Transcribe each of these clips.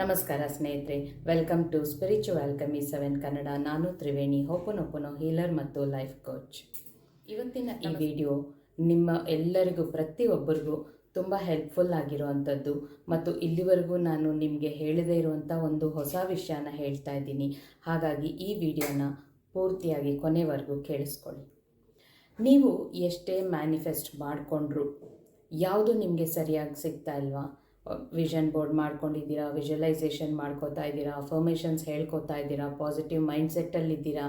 ನಮಸ್ಕಾರ ಸ್ನೇಹಿತರೆ welcome to spiritual ಕಮಿ ಸೆವೆನ್ ಕನ್ನಡ ನಾನು ತ್ರಿವೇಣಿ ಹೋಪನೊಪ್ಪನೋ ಹೀಲರ್ ಮತ್ತು ಲೈಫ್ ಕೋಚ್ ಇವತ್ತಿನ ಈ ವಿಡಿಯೋ ನಿಮ್ಮ ಎಲ್ಲರಿಗೂ ಪ್ರತಿಯೊಬ್ಬರಿಗೂ ತುಂಬ ಹೆಲ್ಪ್ಫುಲ್ ಆಗಿರುವಂಥದ್ದು ಮತ್ತು ಇಲ್ಲಿವರೆಗೂ ನಾನು ನಿಮಗೆ ಹೇಳದೇ ಇರುವಂಥ ಒಂದು ಹೊಸ ವಿಷಯನ ಹೇಳ್ತಾ ಇದ್ದೀನಿ. ಹಾಗಾಗಿ ಈ ವಿಡಿಯೋನ ಪೂರ್ತಿಯಾಗಿ ಕೊನೆವರೆಗೂ ಕೇಳಿಸ್ಕೊಳ್ಳಿ. ನೀವು ಎಷ್ಟೇ ಮ್ಯಾನಿಫೆಸ್ಟ್ ಮಾಡಿಕೊಂಡ್ರು ಯಾವುದು ನಿಮಗೆ ಸರಿಯಾಗಿ ಸಿಗ್ತಾ ಇಲ್ವಾ? ವಿಷನ್ ಬೋರ್ಡ್ ಮಾಡ್ಕೊಂಡಿದ್ದೀರಾ ವಿಜುವಲೈಸೇಷನ್ ಮಾಡ್ಕೋತಾ ಇದ್ದೀರಾ ಅಫರ್ಮೇಷನ್ಸ್ ಹೇಳ್ಕೊತಾ ಇದ್ದೀರಾ ಪಾಸಿಟಿವ್ ಮೈಂಡ್ ಸೆಟ್ಟಲ್ಲಿ ಇದ್ದೀರಾ,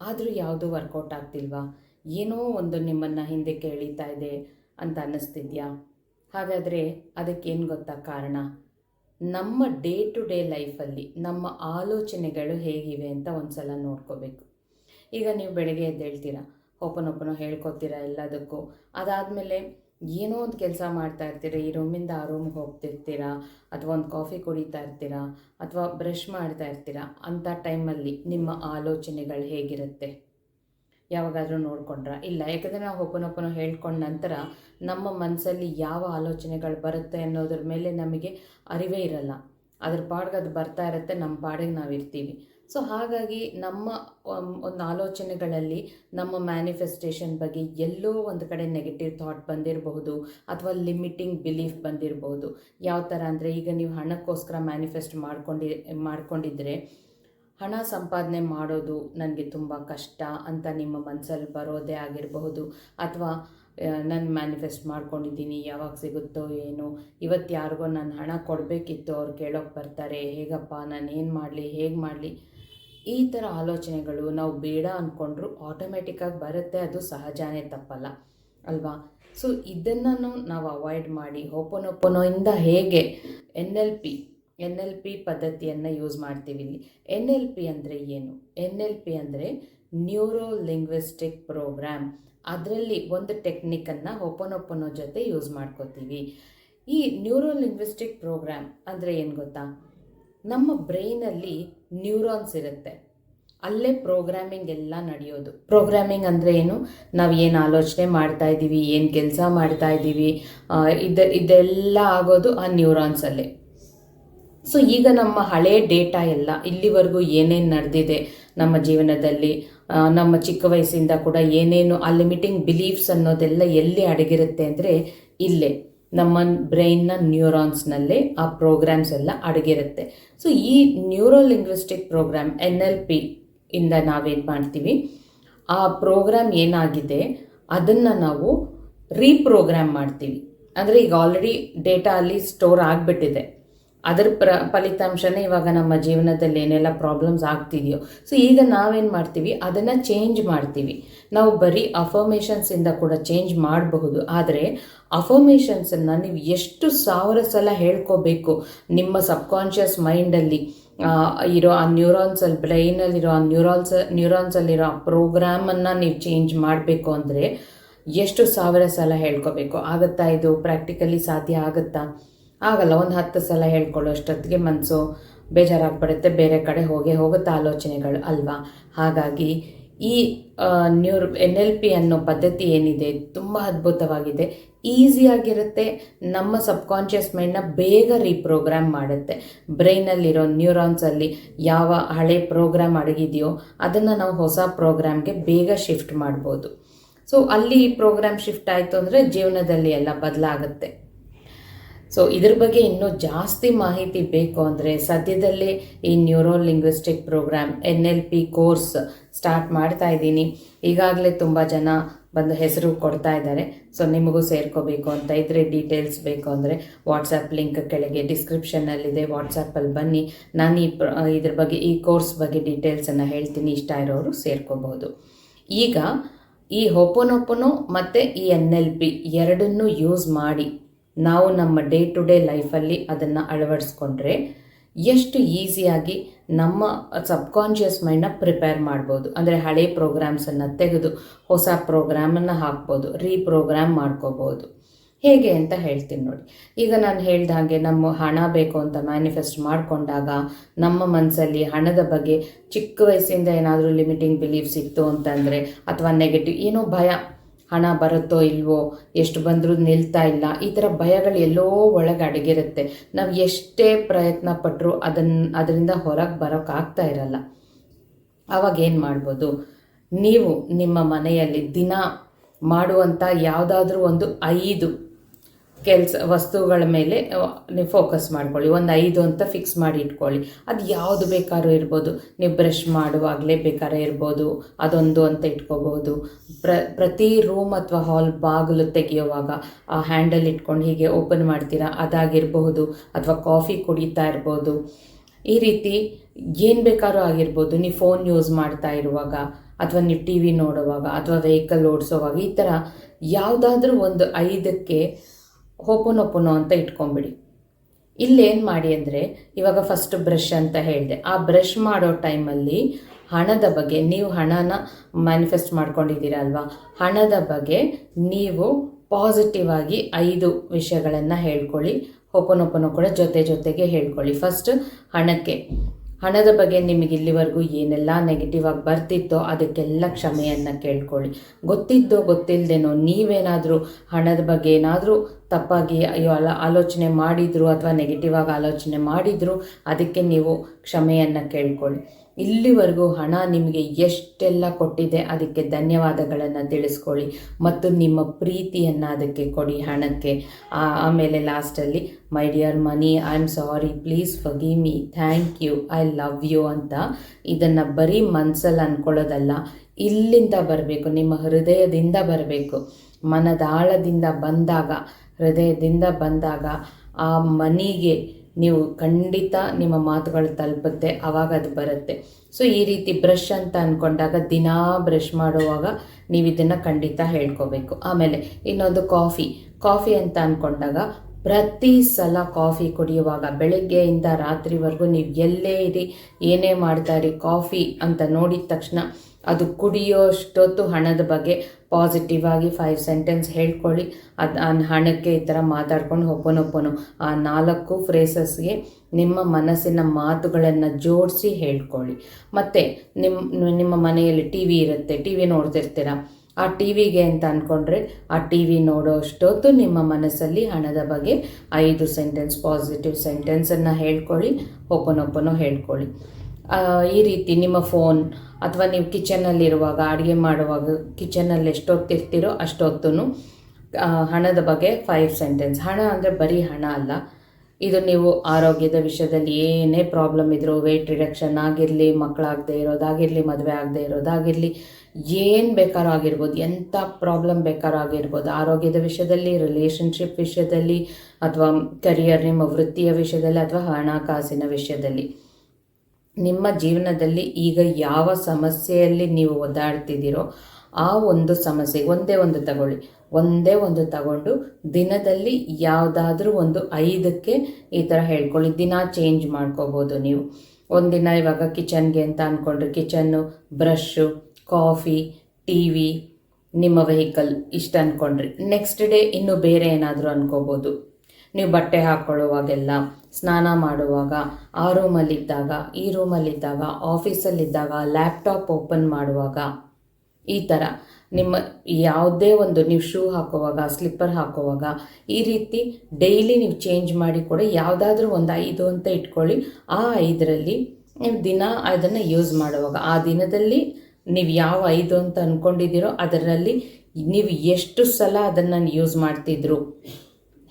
ಆದರೂ ಯಾವುದೂ ವರ್ಕೌಟ್ ಆಗ್ತಿಲ್ವಾ? ಏನೋ ಒಂದು ನಿಮ್ಮನ್ನು ಹಿಂದಕ್ಕೆ ಎಳೀತಾ ಇದೆ ಅಂತ ಅನ್ನಿಸ್ತಿದ್ಯಾ? ಹಾಗಾದರೆ ಅದಕ್ಕೇನು ಗೊತ್ತಾ ಕಾರಣ? ನಮ್ಮ ಡೇ ಟು ಡೇ ಲೈಫಲ್ಲಿ ನಮ್ಮ ಆಲೋಚನೆಗಳು ಹೇಗಿವೆ ಅಂತ ಒಂದು ಸಲ ನೋಡ್ಕೋಬೇಕು. ಈಗ ನೀವು ಬೆಳಗ್ಗೆ ಎದ್ದೇಳ್ತೀರಾ, ಓಪನ್ ಓಪನೋ ಹೇಳ್ಕೊತೀರಾ ಎಲ್ಲದಕ್ಕೂ. ಅದಾದಮೇಲೆ ಏನೋ ಒಂದು ಕೆಲಸ ಮಾಡ್ತಾ ಇರ್ತೀರ? ಈ ರೂಮಿಂದ ಆ ರೂಮ್ಗೆ ಹೋಗ್ತಿರ್ತೀರಾ? ಅಥವಾ ಒಂದು ಕಾಫಿ ಕುಡಿತಾ ಇರ್ತೀರಾ? ಅಥವಾ ಬ್ರಷ್ ಮಾಡ್ತಾ ಇರ್ತೀರಾ? ಅಂಥ ಟೈಮಲ್ಲಿ ನಿಮ್ಮ ಆಲೋಚನೆಗಳು ಹೇಗಿರುತ್ತೆ? ಯಾವಾಗಾದರೂ ನೋಡ್ಕೊಂಡ್ರ? ಇಲ್ಲ, ಯಾಕಂದರೆ ನಾವು ಓಪನ್ ಹೇಳ್ಕೊಂಡ ನಂತರ ನಮ್ಮ ಮನಸ್ಸಲ್ಲಿ ಯಾವ ಆಲೋಚನೆಗಳು ಬರುತ್ತೆ ಅನ್ನೋದ್ರ ಮೇಲೆ ನಮಗೆ ಅರಿವೇ ಇರಲ್ಲ. ಅದ್ರ ಪಾಡ್ಗೆ ಅದು ಬರ್ತಾ ಇರುತ್ತೆ, ನಮ್ಮ ಪಾಡಿಗೆ ನಾವು ಇರ್ತೀವಿ ಸೊ ಹಾಗಾಗಿ ನಮ್ಮ ಒಂದು ಆಲೋಚನೆಗಳಲ್ಲಿ ನಮ್ಮ ಮ್ಯಾನಿಫೆಸ್ಟೇಷನ್ ಬಗ್ಗೆ ಎಲ್ಲೋ ಒಂದು ಕಡೆ ನೆಗೆಟಿವ್ ಥಾಟ್ ಬಂದಿರಬಹುದು ಅಥವಾ ಲಿಮಿಟಿಂಗ್ ಬಿಲೀಫ್ ಬಂದಿರಬಹುದು. ಯಾವ ಥರ ಅಂದರೆ ಈಗ ನೀವು ಹಣಕ್ಕೋಸ್ಕರ ಮ್ಯಾನಿಫೆಸ್ಟ್ ಮಾಡ್ಕೊಂಡಿ, ಮಾಡ್ಕೊಂಡಿದ್ರೆ ಹಣ ಸಂಪಾದನೆ ಮಾಡೋದು ನನಗೆ ತುಂಬ ಕಷ್ಟ ಅಂತ ನಿಮ್ಮ ಮನಸ್ಸಲ್ಲಿ ಬರೋದೇ ಆಗಿರಬಹುದು. ಅಥವಾ ನಾನು ಮ್ಯಾನಿಫೆಸ್ಟ್ ಮಾಡ್ಕೊಂಡಿದ್ದೀನಿ, ಯಾವಾಗ ಸಿಗುತ್ತೋ ಏನು, ಇವತ್ತು ಯಾರಿಗೋ ನಾನು ಹಣ ಕೊಡಬೇಕಿತ್ತು ಅವ್ರು ಕೇಳೋಕ್ಕೆ ಬರ್ತಾರೆ, ಹೇಗಪ್ಪ, ನಾನು ಏನು ಮಾಡಲಿ, ಹೇಗೆ ಮಾಡಲಿ? ಈ ಥರ ಆಲೋಚನೆಗಳು ನಾವು ಬೇಡ ಅಂದ್ಕೊಂಡ್ರು ಆಟೋಮೆಟಿಕ್ಕಾಗಿ ಬರುತ್ತೆ, ಅದು ಸಹಜನೇ ತಪ್ಪಲ್ಲ, ಅಲ್ವಾ? ಸೊ ಇದನ್ನು ನಾವು ಅವಾಯ್ಡ್ ಮಾಡಿ ಹೋಪನೊಪ್ಪನೋಯಿಂದ ಹೇಗೆ N L P, N L P ಪದ್ಧತಿಯನ್ನು ಯೂಸ್ ಮಾಡ್ತೀವಿ. ಇಲ್ಲಿ ಎನ್ ಎಲ್ ಪಿ ಅಂದರೆ ಏನು? ಎನ್ ಎಲ್ ಪಿ ಅಂದರೆ ನ್ಯೂರೋ ಲಿಂಗ್ವಿಸ್ಟಿಕ್ ಪ್ರೋಗ್ರಾಮ್ ಅದರಲ್ಲಿ ಒಂದು ಟೆಕ್ನಿಕನ್ನು ಒಪ್ಪನೊಪ್ಪನೋ ಜೊತೆ ಯೂಸ್ ಮಾಡ್ಕೋತೀವಿ. ಈ ನ್ಯೂರೋ ಲಿಂಗ್ವಿಸ್ಟಿಕ್ ಪ್ರೋಗ್ರಾಮ್ ಅಂದರೆ ಏನು ಗೊತ್ತಾ? ನಮ್ಮ ಬ್ರೈನಲ್ಲಿ ನ್ಯೂರಾನ್ಸ್ ಇರುತ್ತೆ. ಅಲ್ಲೇ ಪ್ರೋಗ್ರಾಮಿಂಗ್ ಎಲ್ಲ ನಡೆಯೋದು. ಪ್ರೋಗ್ರಾಮಿಂಗ್ ಅಂದರೆ ಏನು? ನಾವು ಏನು ಆಲೋಚನೆ ಮಾಡ್ತಾ ಇದ್ದೀವಿ, ಏನು ಕೆಲಸ ಮಾಡ್ತಾ ಇದ್ದೀವಿ ಇದ, ಇದೆಲ್ಲ ಆಗೋದು ಆ ನ್ಯೂರಾನ್ಸಲ್ಲೇ ಸೊ, ಈಗ ನಮ್ಮ ಹಳೆಯ ಡೇಟಾ ಎಲ್ಲ, ಇಲ್ಲಿವರೆಗೂ ಏನೇನು ನಡೆದಿದೆ ನಮ್ಮ ಜೀವನದಲ್ಲಿ ನಮ್ಮ ಚಿಕ್ಕ ವಯಸ್ಸಿಂದ ಕೂಡ ಏನೇನು ಆ ಲಿಮಿಟಿಂಗ್ ಬಿಲೀಫ್ಸ್ ಅನ್ನೋದೆಲ್ಲ ಎಲ್ಲಿ ಅಡಗಿರುತ್ತೆ ಅಂದರೆ ಇಲ್ಲೇ. ನಮ್ಮ ಬ್ರೈನ್ನ ನ್ಯೂರಾನ್ಸ್ನಲ್ಲೇ ಆ ಪ್ರೋಗ್ರಾಮ್ಸ್ ಎಲ್ಲ ಅಡಗಿರುತ್ತೆ. ಸೊ ಈ neuro linguistic program N L P ಇಂದ ನಾವೇನು ಮಾಡ್ತೀವಿ? ಆ ಪ್ರೋಗ್ರಾಮ್ ಏನಾಗಿದೆ? ಅದನ್ನು ನಾವು ರೀಪ್ರೋಗ್ರಾಮ್ ಮಾಡ್ತೀವಿ. ಅಂದರೆ ಈಗ ಆಲ್ರೆಡಿ ಡೇಟಾ ಅಲ್ಲಿ ಸ್ಟೋರ್ ಆಗಿಬಿಟ್ಟಿದೆ. ಅದರ ಪ್ರ, ಫಲಿತಾಂಶನೇ ಇವಾಗ ನಮ್ಮ ಜೀವನದಲ್ಲಿ ಏನೆಲ್ಲ ಪ್ರಾಬ್ಲಮ್ಸ್ ಆಗ್ತಿದೆಯೋ. ಸೊ ಈಗ ನಾವೇನು ಮಾಡ್ತೀವಿ? ಅದನ್ನು ಚೇಂಜ್ ಮಾಡ್ತೀವಿ. ನಾವು ಬರೀ ಅಫರ್ಮೇಷನ್ಸಿಂದ ಕೂಡ ಚೇಂಜ್ ಮಾಡಬಹುದು. ಆದರೆ ಅಫರ್ಮೇಷನ್ಸನ್ನು ನೀವು ಎಷ್ಟು ಸಾವಿರ ಸಲ ಹೇಳ್ಕೋಬೇಕು? ನಿಮ್ಮ ಸಬ್ಕಾನ್ಷಿಯಸ್ ಮೈಂಡಲ್ಲಿ ಇರೋ ಆ ನ್ಯೂರಾನ್ಸಲ್ಲಿ ಬ್ರೈನಲ್ಲಿರೋ ಆ ನ್ಯೂರಾನ್ಸ್ ನ್ಯೂರಾನ್ಸಲ್ಲಿರೋ ಆ ಪ್ರೋಗ್ರಾಮನ್ನು ನೀವು ಚೇಂಜ್ ಮಾಡಬೇಕು ಅಂದರೆ, ಎಷ್ಟು ಸಾವಿರ ಸಲ ಹೇಳ್ಕೋಬೇಕು? ಆಗುತ್ತಾ ಇದು? ಪ್ರಾಕ್ಟಿಕಲಿ ಸಾಧ್ಯ ಆಗುತ್ತಾ? ಆಗಲ್ಲ, ಒಂದು ಹತ್ತು ಸಲ ಹೇಳ್ಕೊಳ್ಳೋ ಅಷ್ಟೊತ್ತಿಗೆ ಮನಸ್ಸು ಬೇಜಾರಾಗ್ಬಿಡುತ್ತೆ. ಬೇರೆ ಕಡೆ ಹೋಗೇ ಹೋಗುತ್ತೆ ಆಲೋಚನೆಗಳು ಅಲ್ವಾ? ಹಾಗಾಗಿ ಈ ನ್ಯೂರ್, ಎನ್ ಎಲ್ ಪಿ ಅನ್ನೋ ಪದ್ಧತಿ ಏನಿದೆ, ತುಂಬ ಅದ್ಭುತವಾಗಿದೆ. ಈಸಿಯಾಗಿರುತ್ತೆ ನಮ್ಮ ಸಬ್ಕಾನ್ಷಿಯಸ್ ಮೈಂಡ್ನ ಬೇಗ ರೀಪ್ರೋಗ್ರಾಮ್ ಮಾಡುತ್ತೆ. ಬ್ರೈನಲ್ಲಿರೋ ನ್ಯೂರಾನ್ಸಲ್ಲಿ ಯಾವ ಹಳೆ ಪ್ರೋಗ್ರಾಮ್ ಅಡಗಿದೆಯೋ ಅದನ್ನು ನಾವು ಹೊಸ ಪ್ರೋಗ್ರಾಮ್ಗೆ ಬೇಗ ಶಿಫ್ಟ್ ಮಾಡ್ಬೋದು. ಸೊ, ಅಲ್ಲಿ ಪ್ರೋಗ್ರಾಮ್ ಶಿಫ್ಟ್ ಆಯಿತು ಅಂದರೆ ಜೀವನದಲ್ಲಿ ಎಲ್ಲ ಬದಲಾಗುತ್ತೆ. ಸೊ ಇದ್ರ ಬಗ್ಗೆ ಇನ್ನೂ ಜಾಸ್ತಿ ಮಾಹಿತಿ ಬೇಕು ಅಂದರೆ ಸದ್ಯದಲ್ಲೇ ಈ neuro linguistic program N L P course start ಮಾಡ್ತಾ ಇದ್ದೀನಿ. ಈಗಾಗಲೇ ತುಂಬ ಜನ ಬಂದು ಹೆಸರು ಕೊಡ್ತಾ ಇದ್ದಾರೆ. ಸೊ ನಿಮಗೂ ಸೇರ್ಕೋಬೇಕು ಅಂತ ಇದ್ರೆ ಡೀಟೇಲ್ಸ್ ಬೇಕು ಅಂದರೆ ವಾಟ್ಸಪ್ ಲಿಂಕ್ ಕೆಳಗೆ ಡಿಸ್ಕ್ರಿಪ್ಷನ್ನಲ್ಲಿದೆ ವಾಟ್ಸಪ್ಪಲ್ಲಿ ಬನ್ನಿ. ನಾನು ಈ ಇದ್ರ ಬಗ್ಗೆ, ಈ ಕೋರ್ಸ್ ಬಗ್ಗೆ ಡೀಟೇಲ್ಸನ್ನು ಹೇಳ್ತೀನಿ. ಇಷ್ಟ ಇರೋರು ಸೇರ್ಕೋಬಹುದು. ಈಗ ಈ ಹೊಪೊನೊಪೊನೊ ಮತ್ತು ಈ ಎನ್ ಎಲ್ ಪಿ ಎರಡನ್ನೂ ಯೂಸ್ ಮಾಡಿ ನಾವು ನಮ್ಮ ಡೇ ಟು ಡೇ ಲೈಫಲ್ಲಿ ಅದನ್ನು ಅಳವಡಿಸ್ಕೊಂಡ್ರೆ ಎಷ್ಟು ಈಸಿಯಾಗಿ ನಮ್ಮ ಸಬ್ಕಾನ್ಷಿಯಸ್ ಮೈಂಡ್ನ ಪ್ರಿಪೇರ್ ಮಾಡ್ಬೋದು. ಅಂದರೆ ಹಳೆ ಪ್ರೋಗ್ರಾಮ್ಸನ್ನು ತೆಗೆದು ಹೊಸ ಪ್ರೋಗ್ರಾಮನ್ನು ಹಾಕ್ಬೋದು ರೀಪ್ರೋಗ್ರಾಮ್ ಮಾಡ್ಕೋಬೋದು. ಹೇಗೆ ಅಂತ ಹೇಳ್ತೀನಿ ನೋಡಿ. ಈಗ ನಾನು ಹೇಳ್ದ ಹಾಗೆ ನಮ್ಮ ಹಣ ಬೇಕು ಅಂತ ಮ್ಯಾನಿಫೆಸ್ಟ್ ಮಾಡಿಕೊಂಡಾಗ ನಮ್ಮ ಮನಸ್ಸಲ್ಲಿ ಹಣದ ಬಗ್ಗೆ ಚಿಕ್ಕ ವಯಸ್ಸಿಂದ ಏನಾದರೂ ಲಿಮಿಟಿಂಗ್ ಬಿಲೀಫ್ಸ್ ಇತ್ತು ಅಂತಂದರೆ, ಅಥವಾ ನೆಗೆಟಿವ್ ಏನೋ ಭಯ. ಹಣ ಬರುತ್ತೋ ಇಲ್ವೋ, ಎಷ್ಟು ಬಂದರೂ ನಿಲ್ತಾ ಇಲ್ಲ, ಈ ಥರ ಭಯಗಳು ಎಲ್ಲೋ ಒಳಗೆ ಅಡಗಿರುತ್ತೆ. ನಾವು ಎಷ್ಟೇ ಪ್ರಯತ್ನ ಪಟ್ಟರು ಅದನ್ನು ಅದರಿಂದ ಹೊರಗೆ ಬರೋಕ್ಕಾಗ್ತಾ ಇರಲ್ಲ. ಆವಾಗ ಏನು ಮಾಡ್ಬೋದು? ನೀವು ನಿಮ್ಮ ಮನೆಯಲ್ಲಿ ದಿನ ಮಾಡುವಂಥ ಯಾವುದಾದ್ರೂ ಒಂದು ಐದು ಕೆಲಸ, ವಸ್ತುಗಳ ಮೇಲೆ ನೀವು ಫೋಕಸ್ ಮಾಡ್ಕೊಳ್ಳಿ. ಒಂದು ಐದು ಅಂತ ಫಿಕ್ಸ್ ಮಾಡಿ ಇಟ್ಕೊಳ್ಳಿ. ಅದು ಯಾವುದು ಬೇಕಾದ್ರೂ ಇರ್ಬೋದು. ನೀವು ಬ್ರಷ್ ಮಾಡುವಾಗಲೇ ಬೇಕಾದ್ರೆ ಇರ್ಬೋದು. ಅದೊಂದು ಅಂತ ಇಟ್ಕೋಬಹುದು ಪ್ರ, ಪ್ರತಿ ರೂಮ್ ಅಥವಾ ಹಾಲ್ ಬಾಗಿಲು ತೆಗೆಯುವಾಗ, ಆ ಹ್ಯಾಂಡಲ್ ಇಟ್ಕೊಂಡು ಹೀಗೆ ಓಪನ್ ಮಾಡ್ತೀರಾ? ಅದಾಗಿರಬಹುದು. ಅಥವಾ ಕಾಫಿ ಕುಡಿತಾ ಇರ್ಬೋದು. ಈ ರೀತಿ ಏನು ಬೇಕಾದ್ರೂ ಆಗಿರ್ಬೋದು. ನೀವು ಫೋನ್ ಯೂಸ್ ಮಾಡ್ತಾ ಇರುವಾಗ, ಅಥವಾ ನೀವು ಟಿ ವಿ ನೋಡುವಾಗ, ಅಥವಾ ವೆಹಿಕಲ್ ಓಡಿಸೋವಾಗ, ಈ ಥರ ಯಾವುದಾದ್ರೂ ಒಂದು ಐದಕ್ಕೆ ಹೋಪನೊಪ್ಪನೋ ಅಂತ ಇಟ್ಕೊಂಬಿಡಿ. ಇಲ್ಲೇನು ಮಾಡಿ ಅಂದರೆ, ಇವಾಗ ಫಸ್ಟ್ ಬ್ರಷ್ ಅಂತ ಹೇಳಿದೆ. ಆ ಬ್ರಷ್ ಮಾಡೋ ಟೈಮಲ್ಲಿ ಹಣದ ಬಗ್ಗೆ, ನೀವು ಹಣನ ಮ್ಯಾನಿಫೆಸ್ಟ್ ಮಾಡ್ಕೊಂಡಿದ್ದೀರ ಅಲ್ವಾ? ಹಣದ ಬಗ್ಗೆ ನೀವು ಪಾಸಿಟಿವ್ ಆಗಿ ಐದು ವಿಷಯಗಳನ್ನು ಹೇಳ್ಕೊಳ್ಳಿ. ಹೊಪನೊಪ್ಪನೋ ಕೂಡ ಜೊತೆ ಜೊತೆಗೆ ಹೇಳ್ಕೊಳ್ಳಿ. ಫಸ್ಟ್ ಹಣಕ್ಕೆ. ಹಣದ ಬಗ್ಗೆ ನಿಮಗೆ ಇಲ್ಲಿವರೆಗೂ ಏನೆಲ್ಲ ನೆಗೆಟಿವ್ ಆಗಿ ಬರ್ತಿತ್ತೋ ಅದಕ್ಕೆಲ್ಲ ಕ್ಷಮೆಯನ್ನು ಕೇಳ್ಕೊಳ್ಳಿ. ಗೊತ್ತಿದ್ದೋ ಗೊತ್ತಿಲ್ಲದೇನೋ ನೀವೇನಾದರೂ ಹಣದ ಬಗ್ಗೆ ಏನಾದರೂ ತಪ್ಪಾಗಿ ಅಯ್ಯೋ ಅಲ್ಲ ಆಲೋಚನೆ ಮಾಡಿದ್ರು ಅಥವಾ ನೆಗೆಟಿವ್ ಆಗಿ ಆಲೋಚನೆ ಮಾಡಿದ್ರು, ಅದಕ್ಕೆ ನೀವು ಕ್ಷಮೆಯನ್ನು ಕೇಳ್ಕೊಳ್ಳಿ. ಇಲ್ಲಿವರೆಗೂ ಹಣ ನಿಮಗೆ ಎಷ್ಟೆಲ್ಲ ಕೊಟ್ಟಿದೆ ಅದಕ್ಕೆ ಧನ್ಯವಾದಗಳನ್ನು ತಿಳಿಸ್ಕೊಳ್ಳಿ ಮತ್ತು ನಿಮ್ಮ ಪ್ರೀತಿಯನ್ನು ಅದಕ್ಕೆ ಕೊಡಿ ಹಣಕ್ಕೆ. ಆಮೇಲೆ ಲಾಸ್ಟಲ್ಲಿ my dear money I am sorry please forgive me thank you I love you ಅಂತ ಇದನ್ನು ಬರೀ ಮನಸ್ಸಲ್ಲಿ ಅಂದ್ಕೊಳ್ಳೋದಲ್ಲ ಇಲ್ಲಿಂದ ಬರಬೇಕು, ನಿಮ್ಮ ಹೃದಯದಿಂದ ಬರಬೇಕು. ಮನದಾಳದಿಂದ ಬಂದಾಗ ಹೃದಯದಿಂದ ಬಂದಾಗ ಆ ಮನೆಗೆ ನೀವು ಖಂಡಿತ ನಿಮ್ಮ ಮಾತುಗಳು ತಲುಪುತ್ತೆ ಆವಾಗ ಅದು ಬರುತ್ತೆ. ಸೊ ಈ ರೀತಿ ಬ್ರಷ್ ಅಂತ ಅಂದ್ಕೊಂಡಾಗ ದಿನಾ ಬ್ರಷ್ ಮಾಡುವಾಗ ನೀವು ಇದನ್ನು ಖಂಡಿತ ಹೇಳ್ಕೋಬೇಕು. ಆಮೇಲೆ ಇನ್ನೊಂದು ಕಾಫಿ ಕಾಫಿ ಅಂತ ಅಂದ್ಕೊಂಡಾಗ ಪ್ರತಿ ಸಲ ಕಾಫಿ ಕುಡಿಯುವಾಗ ಬೆಳಗ್ಗೆಯಿಂದ ರಾತ್ರಿವರೆಗೂ ನೀವು ಎಲ್ಲೇ ಇರಿ, ಏನೇ ಮಾಡ್ತಾ ಇರಿ ಕಾಫಿ ಅಂತ ನೋಡಿದ ತಕ್ಷಣ ಅದು ಕುಡಿಯೋಷ್ಟೊತ್ತು ಹಣದ ಬಗ್ಗೆ ಪಾಸಿಟಿವ್ ಆಗಿ ಫೈವ್ ಸೆಂಟೆನ್ಸ್ ಹೇಳ್ಕೊಳ್ಳಿ. ಅದು ಹಣಕ್ಕೆ ಈ ಥರ ಮಾತಾಡ್ಕೊಂಡು ಒಬ್ಬನೊಬ್ಬನು ಆ ನಾಲ್ಕು ಫ್ರೇಸಸ್ಗೆ ನಿಮ್ಮ ಮನಸ್ಸಿನ ಮಾತುಗಳನ್ನು ಜೋಡಿಸಿ ಹೇಳ್ಕೊಳ್ಳಿ. ಮತ್ತು ನಿಮ್ಮ ನಿಮ್ಮ ಮನೆಯಲ್ಲಿ ಟಿ ವಿ ಇರುತ್ತೆ ಟಿ ವಿ ನೋಡ್ತಿರ್ತೀರ? ಆ ಟಿ ವಿಗೆ ಅಂತ ಅಂದ್ಕೊಂಡ್ರೆ ಆ ಟಿ ವಿ ನೋಡೋ ಅಷ್ಟೊತ್ತು ನಿಮ್ಮ ಮನಸ್ಸಲ್ಲಿ ಹಣದ ಬಗ್ಗೆ ಐದು ಸೆಂಟೆನ್ಸ್ ಪಾಸಿಟಿವ್ ಸೆಂಟೆನ್ಸನ್ನು ಹೇಳ್ಕೊಳ್ಳಿ ಒಬ್ಬನೊಬ್ಬನು ಹೇಳ್ಕೊಳ್ಳಿ. ಈ ರೀತಿ ನಿಮ್ಮ ಫೋನ್ ಅಥವಾ ನೀವು ಕಿಚನಲ್ಲಿರುವಾಗ ಅಡುಗೆ ಮಾಡುವಾಗ ಕಿಚನಲ್ಲಿ ಎಷ್ಟೊತ್ತಿರ್ತೀರೋ ಅಷ್ಟೊತ್ತು ಹಣದ ಬಗ್ಗೆ ಫೈವ್ ಸೆಂಟೆನ್ಸ್ ಹಣ ಅಂದರೆ ಬರೀ ಹಣ ಅಲ್ಲ. ಇದು ನೀವು ಆರೋಗ್ಯದ ವಿಷಯದಲ್ಲಿ ಏನೇ ಪ್ರಾಬ್ಲಮ್ ಇದ್ದರೂ ವೆಯ್ಟ್ ರಿಡಕ್ಷನ್ ಆಗಿರಲಿ ಮಕ್ಕಳಾಗದೆ ಇರೋದಾಗಿರಲಿ ಮದುವೆ ಆಗದೆ ಇರೋದಾಗಿರಲಿ ಏನು ಬೇಕಾದ್ರೂ ಆಗಿರ್ಬೋದು ಎಂಥ ಪ್ರಾಬ್ಲಮ್ ಬೇಕಾದ್ರೂ ಆಗಿರ್ಬೋದು, ಆರೋಗ್ಯದ ವಿಷಯದಲ್ಲಿ ರಿಲೇಷನ್ಶಿಪ್ ವಿಷಯದಲ್ಲಿ, ಅಥವಾ ಕರಿಯರ್ ನಿಮ್ಮ ವೃತ್ತಿಯ ವಿಷಯದಲ್ಲಿ, ಅಥವಾ ಹಣಕಾಸಿನ ವಿಷಯದಲ್ಲಿ. ನಿಮ್ಮ ಜೀವನದಲ್ಲಿ ಈಗ ಯಾವ ಸಮಸ್ಯೆಯಲ್ಲಿ ನೀವು ಒದ್ದಾಡ್ತಿದ್ದೀರೋ ಆ ಒಂದು ಸಮಸ್ಯೆ ಒಂದೇ ಒಂದು ತಗೊಳ್ಳಿ. ಒಂದೇ ಒಂದು ತಗೊಂಡು ದಿನದಲ್ಲಿ ಯಾವುದಾದ್ರೂ ಒಂದು ಐದಕ್ಕೆ ಈ ಥರ ಹೇಳ್ಕೊಳ್ಳಿ. ದಿನ ಚೇಂಜ್ ಮಾಡ್ಕೋಬೋದು ನೀವು. ಒಂದಿನ ಇವಾಗ ಕಿಚನ್ಗೆ ಅಂತ ಅಂದ್ಕೊಂಡ್ರೆ kitchen brush coffee, T V, ನಿಮ್ಮ ವೆಹಿಕಲ್ ಇಷ್ಟು ಅಂದ್ಕೊಂಡ್ರಿ ನೆಕ್ಸ್ಟ್ ಡೇ ಇನ್ನೂ ಬೇರೆ ಏನಾದರೂ ಅನ್ಕೋಬೋದು. ನೀವು ಬಟ್ಟೆ ಹಾಕ್ಕೊಳ್ಳುವಾಗೆಲ್ಲ ಸ್ನಾನ ಮಾಡುವಾಗ, ಆ ರೂಮಲ್ಲಿದ್ದಾಗ, ಈ ರೂಮಲ್ಲಿದ್ದಾಗ, ಆಫೀಸಲ್ಲಿದ್ದಾಗ, ಲ್ಯಾಪ್ಟಾಪ್ ಓಪನ್ ಮಾಡುವಾಗ, ಈ ಥರ ನಿಮ್ಮ ಯಾವುದೇ ಒಂದು ನೀವು ಶೂ ಹಾಕುವಾಗ, ಸ್ಲಿಪ್ಪರ್ ಹಾಕುವಾಗ, ಈ ರೀತಿ ಡೈಲಿ ನೀವು ಚೇಂಜ್ ಮಾಡಿ ಕೂಡ ಯಾವುದಾದ್ರೂ ಒಂದು ಐದು ಅಂತ ಇಟ್ಕೊಳ್ಳಿ. ಆ ಐದರಲ್ಲಿ ನೀವು ದಿನ ಅದನ್ನು ಯೂಸ್ ಮಾಡುವಾಗ, ಆ ದಿನದಲ್ಲಿ ನೀವು ಯಾವ ಐದು ಅಂತ ಅಂದ್ಕೊಂಡಿದ್ದೀರೋ ಅದರಲ್ಲಿ ನೀವು ಎಷ್ಟು ಸಲ ಅದನ್ನು ಯೂಸ್ ಮಾಡ್ತಿದ್ರು.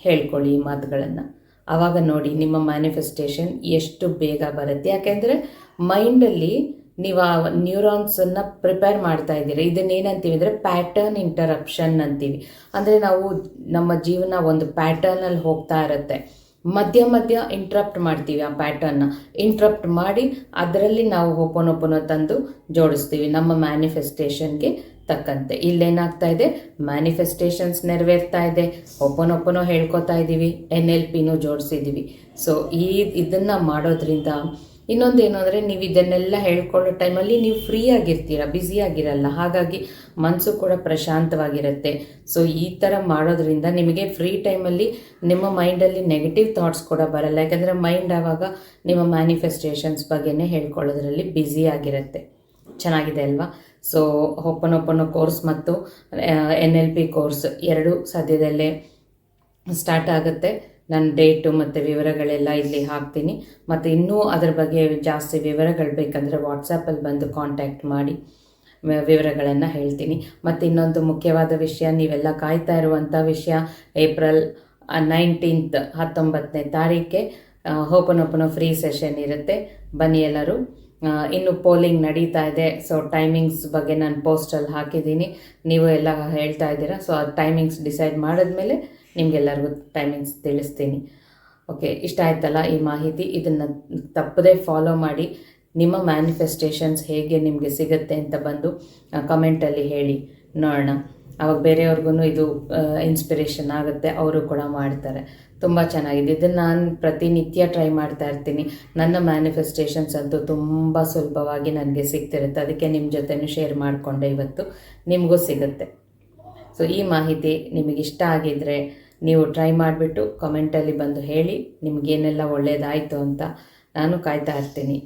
ಹೇಳ್ಕೊಳ್ಳಿ ಈ ಮಾತುಗಳನ್ನು. ಆವಾಗ ನೋಡಿ ನಿಮ್ಮ ಮ್ಯಾನಿಫೆಸ್ಟೇಷನ್ ಎಷ್ಟು ಬೇಗ ಬರುತ್ತೆ. ಯಾಕೆಂದರೆ ಮೈಂಡಲ್ಲಿ ನೀವು ಆ ನ್ಯೂರಾನ್ಸನ್ನು ಪ್ರಿಪೇರ್ ಮಾಡ್ತಾ ಇದನ್ನ ಇದನ್ನೇನಂತೀವಿ ಅಂದರೆ ಪ್ಯಾಟರ್ನ್ ಇಂಟರಪ್ಷನ್ ಅಂತೀವಿ. ಅಂದರೆ ನಾವು ನಮ್ಮ ಜೀವನ ಒಂದು ಪ್ಯಾಟರ್ನಲ್ಲಿ ಹೋಗ್ತಾ ಇರುತ್ತೆ. ಮಧ್ಯ ಮಧ್ಯ ಇಂಟ್ರಪ್ಟ್ ಮಾಡ್ತೀವಿ ಆ ಪ್ಯಾಟರ್ನ್ನ ಇಂಟ್ರಪ್ಟ್ ಮಾಡಿ ಅದರಲ್ಲಿ ನಾವು ಒಪ್ಪನೊಪ್ಪನೋ ತಂದು ಜೋಡಿಸ್ತೀವಿ ನಮ್ಮ ಮ್ಯಾನಿಫೆಸ್ಟೇಷನ್ಗೆ ತಕ್ಕಂತೆ. ಇಲ್ಲೇನಾಗ್ತಾ ಇದೆ? ಮ್ಯಾನಿಫೆಸ್ಟೇಷನ್ಸ್ ನೆರವೇರ್ತಾ ಇದೆ. ಒಬ್ಬನೊಬ್ಬನೋ ಹೇಳ್ಕೊತಾ ಇದ್ದೀವಿ. ಎನ್ ಎಲ್ ಪಿನೂ ಜೋಡಿಸಿದ್ದೀವಿ. ಸೊ ಈ ಇದನ್ನು ಮಾಡೋದ್ರಿಂದ ಇನ್ನೊಂದು ಏನು ಅಂದರೆ ನೀವು ಇದನ್ನೆಲ್ಲ ಹೇಳ್ಕೊಳ್ಳೋ ಟೈಮಲ್ಲಿ ನೀವು ಫ್ರೀ ಆಗಿರ್ತೀರ ಬ್ಯುಸಿ ಆಗಿರಲ್ಲ. ಹಾಗಾಗಿ ಮನಸ್ಸು ಕೂಡ ಪ್ರಶಾಂತವಾಗಿರುತ್ತೆ. ಸೊ ಈ ಥರ ಮಾಡೋದ್ರಿಂದ ನಿಮಗೆ ಫ್ರೀ ಟೈಮಲ್ಲಿ ನಿಮ್ಮ ಮೈಂಡಲ್ಲಿ ನೆಗೆಟಿವ್ ಥಾಟ್ಸ್ ಕೂಡ ಬರಲ್ಲ. ಯಾಕಂದರೆ ಮೈಂಡ್ ಆವಾಗ ನಿಮ್ಮ ಮ್ಯಾನಿಫೆಸ್ಟೇಷನ್ಸ್ ಬಗ್ಗೆನೇ ಹೇಳ್ಕೊಳ್ಳೋದ್ರಲ್ಲಿ ಬ್ಯುಸಿ ಆಗಿರುತ್ತೆ. ಚೆನ್ನಾಗಿದೆ ಅಲ್ವಾ? ಸೊ ಒಪ್ಪನೊಪ್ಪನೋ ಕೋರ್ಸ್ ಮತ್ತು ಎನ್ ಎಲ್ ಪಿ ಕೋರ್ಸ್ ಎರಡೂ ಸದ್ಯದಲ್ಲೇ ಸ್ಟಾರ್ಟ್ ಆಗುತ್ತೆ. ನನ್ನ ಡೇಟು ಮತ್ತು ವಿವರಗಳೆಲ್ಲ ಇಲ್ಲಿ ಹಾಕ್ತೀನಿ. ಮತ್ತು ಇನ್ನೂ ಅದ್ರ ಬಗ್ಗೆ ಜಾಸ್ತಿ ವಿವರಗಳು ಬೇಕಂದರೆ ವಾಟ್ಸಪ್ಪಲ್ಲಿ ಬಂದು ಕಾಂಟ್ಯಾಕ್ಟ್ ಮಾಡಿ ವಿವರಗಳನ್ನು ಹೇಳ್ತೀನಿ. ಮತ್ತು ಇನ್ನೊಂದು ಮುಖ್ಯವಾದ ವಿಷಯ, ನೀವೆಲ್ಲ ಕಾಯ್ತಾ ಇರುವಂಥ ವಿಷಯ ಏಪ್ರಿಲ್ ನೈನ್ಟೀನ್ತ್ ಹತ್ತೊಂಬತ್ತನೇ ತಾರೀಕೆ ಓಪನ್ ಓಪನ್ ಫ್ರೀ ಸೆಷನ್ ಇರುತ್ತೆ. ಬನ್ನಿ ಎಲ್ಲರೂ. ಇನ್ನು ಪೋಲಿಂಗ್ ನಡೀತಾ ಇದೆ. ಸೊ ಟೈಮಿಂಗ್ಸ್ ಬಗ್ಗೆ ನಾನು ಪೋಸ್ಟಲ್ಲಿ ಹಾಕಿದ್ದೀನಿ. ನೀವು ಎಲ್ಲ ಹೇಳ್ತಾ ಇದ್ದೀರಾ. ಸೊ ಆ ಟೈಮಿಂಗ್ಸ್ ಡಿಸೈಡ್ ಮಾಡಿದ್ಮೇಲೆ ನಿಮಗೆಲ್ಲರಿಗೂ ಟೈಮಿಂಗ್ಸ್ ತಿಳಿಸ್ತೀನಿ. ಓಕೆ ಇಷ್ಟ ಆಯ್ತಲ್ಲ ಈ ಮಾಹಿತಿ? ಇದನ್ನು ತಪ್ಪದೇ ಫಾಲೋ ಮಾಡಿ. ನಿಮ್ಮ ಮ್ಯಾನಿಫೆಸ್ಟೇಷನ್ಸ್ ಹೇಗೆ ನಿಮಗೆ ಸಿಗುತ್ತೆ ಅಂತ ಬಂದು ಕಮೆಂಟಲ್ಲಿ ಹೇಳಿ. ನೋಡೋಣ. ಅವಾಗ ಬೇರೆಯವ್ರಿಗೂ ಇದು ಇನ್ಸ್ಪಿರೇಷನ್ ಆಗುತ್ತೆ. ಅವರು ಕೂಡ ಮಾಡ್ತಾರೆ. ತುಂಬ ಚೆನ್ನಾಗಿದೆ. ಇದನ್ನು ನಾನು ಪ್ರತಿನಿತ್ಯ ಟ್ರೈ ಮಾಡ್ತಾ ಇರ್ತೀನಿ. ನನ್ನ ಮ್ಯಾನಿಫೆಸ್ಟೇಷನ್ಸ್ ಅಂತೂ ತುಂಬ ಸುಲಭವಾಗಿ ನನಗೆ ಸಿಗ್ತಿರುತ್ತೆ. ಅದಕ್ಕೆ ನಿಮ್ಮ ಜೊತೆನೂ ಶೇರ್ ಮಾಡಿಕೊಂಡೆ ಇವತ್ತು. ನಿಮಗೂ ಸಿಗುತ್ತೆ. ಸೊ ಈ ಮಾಹಿತಿ ನಿಮಗೆ ಇಷ್ಟ ಆಗಿದ್ದರೆ ನೀವು ಟ್ರೈ ಮಾಡಿಬಿಟ್ಟು ಕಮೆಂಟಲ್ಲಿ ಬಂದು ಹೇಳಿ. ನಿಮಗೇನೆಲ್ಲ ಒಳ್ಳೆಯದಾಯಿತು ಅಂತ ನಾನು ಕಾಯ್ತಾ ಇರ್ತೀನಿ.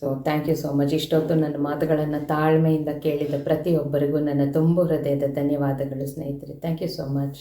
So thank you so much ಇಷ್ಟೊತ್ತು ನನ್ನ ಮಾತುಗಳನ್ನು ತಾಳ್ಮೆಯಿಂದ ಕೇಳಿದ ಪ್ರತಿಯೊಬ್ಬರಿಗೂ ನನ್ನ ತುಂಬು ಹೃದಯದ ಧನ್ಯವಾದಗಳು ಸ್ನೇಹಿತರೆ. Thank you so much